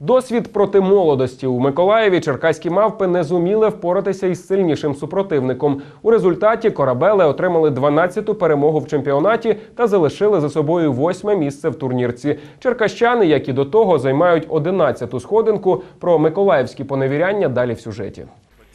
Досвід проти молодості у Миколаєві черкаські мавпи не зуміли впоратися із сильнішим супротивником. У результаті корабели отримали 12-ту перемогу в чемпіонаті та залишили за собою восьме місце в турнірці. Черкащани, як і до того, займають 11-ту сходинку. Про миколаївські поневіряння далі в сюжеті.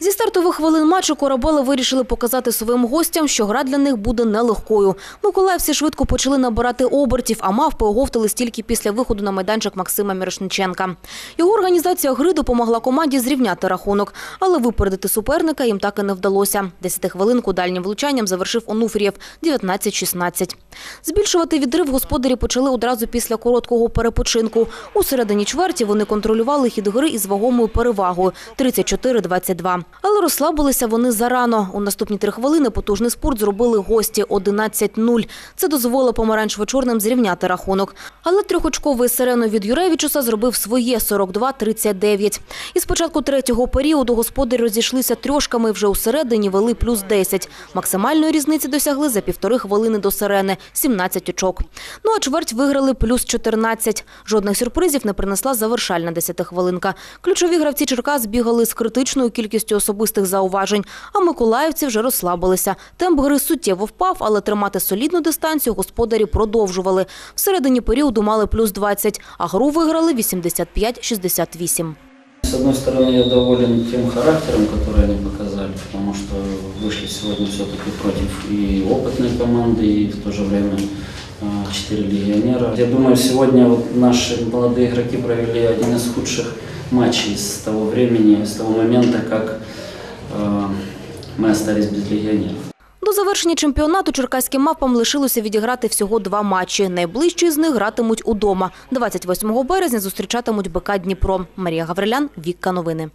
Зі стартових хвилин матчу корабели вирішили показати своїм гостям, що гра для них буде нелегкою. Миколаївці швидко почали набирати обертів, а мавпи оговтались тільки після виходу на майданчик Максима Мірошниченка. Його організація гри допомогла команді зрівняти рахунок, але випередити суперника їм так і не вдалося. Десятихвилинку дальнім влучанням завершив Онуфрієв 19-16. Збільшувати відрив господарі почали одразу після короткого перепочинку. У середині чверті вони контролювали хід гри із вагомою перевагою 34-22. Але розслабилися вони зарано. У наступні три хвилини потужний спорт зробили гості 11-0. Це дозволило помаранчево-чорним зрівняти рахунок. Але трьохочковий сирену від Юревичуса зробив своє 42-39. І з початку третього періоду господарі розійшлися трьошками вже у середині вели плюс 10. Максимальної різниці досягли за півтори хвилини до сирени – 17 очок. Ну а чверть виграли плюс 14. Жодних сюрпризів не принесла завершальна десятихвилинка. Ключові гравці Черкас бігали з критичною кількістю особистих зауважень, а миколаївці вже розслабилися. Темп гри суттєво впав, але тримати солідну дистанцію господарі продовжували. Всередині періоду мали плюс 20, а гру виграли 85-68. С одной стороны, я доволен тем характером, который они показали, потому что вышли сегодня все-таки против и опытной команды, и в то же время а, четыре легионера. Я думаю, сегодня вот наши молодые игроки провели один из худших матчей с того времени, с того момента, как а, мы остались без легионеров. До завершення чемпіонату черкаським мавпам лишилося відіграти всього два матчі. Найближчі з них гратимуть удома. 28 березня зустрічатимуть БК Дніпро. Марія Гаврилян, Вікка Новини.